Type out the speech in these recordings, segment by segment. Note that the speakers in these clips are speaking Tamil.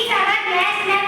these are the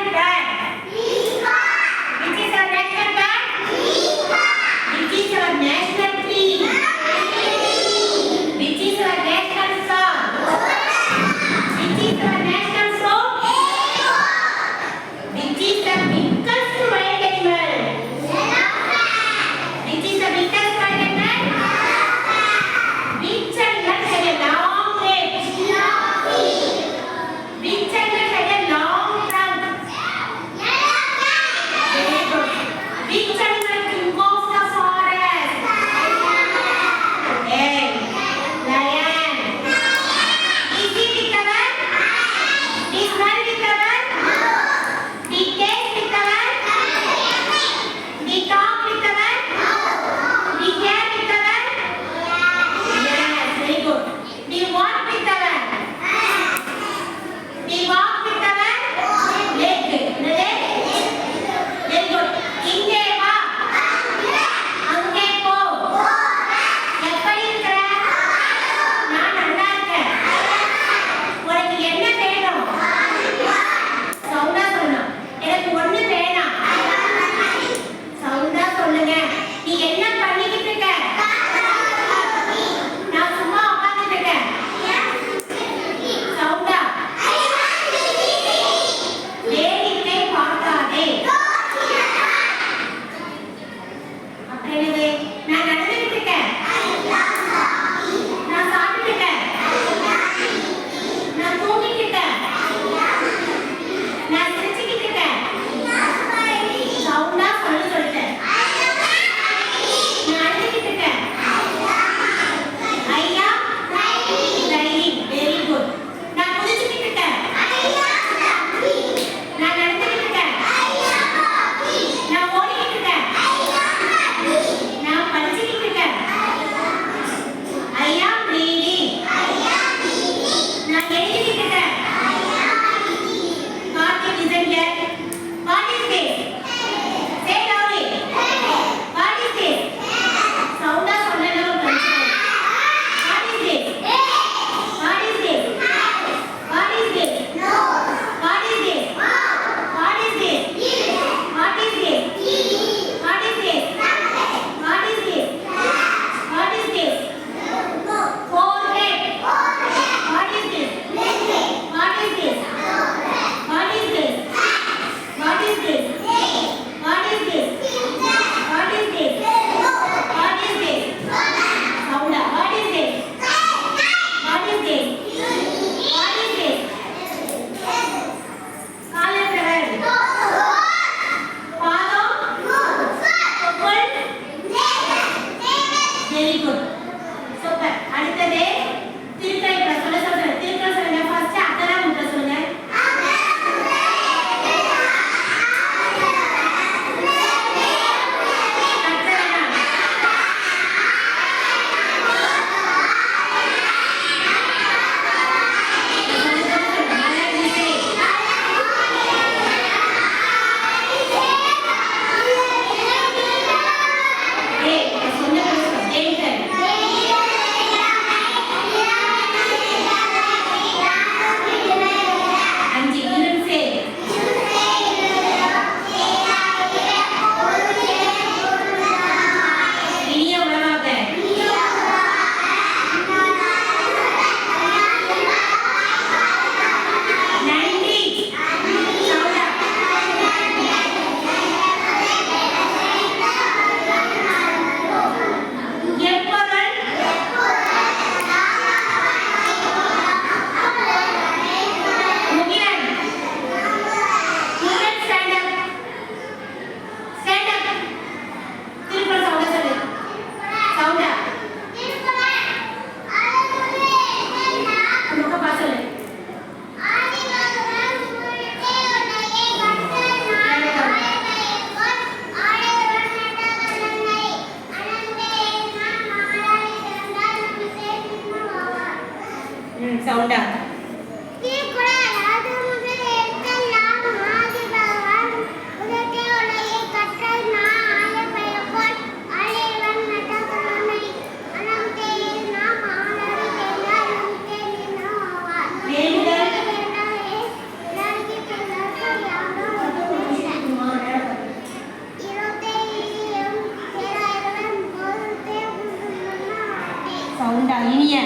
சவுண்டா? இனிய.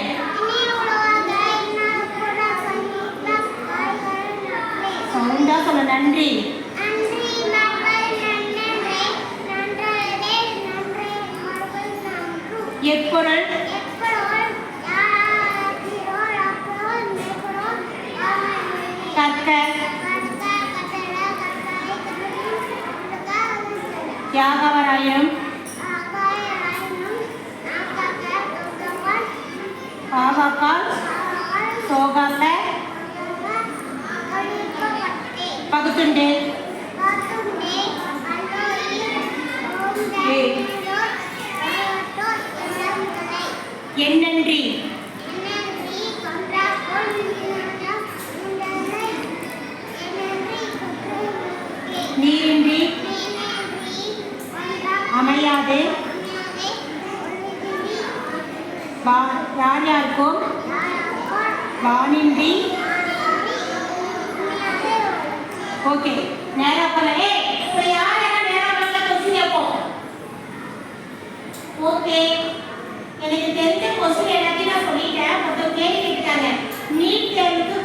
சவுண்டா சொல்ல நன்றி. எப்பொருள்? தக்க. தியாகவராயன் பாகாக்கால் சோகாக்க என்னன்றி நீரின்றி. அமையாது. யார் யாருக்கும்? வானின்றி. ஓகே நேரா போல ஏ இப்போ யார் யாரும் நேரா போல கொஸ்டின் கேட்போம் ஓகே எனக்கு தெரிஞ்ச கொஸ்டின் எல்லாத்தையும் நான் சொல்லிட்டேன். மொத்தம் கேள்வி கேட்டுட்டாங்க. நீட் தேர்வுக்கு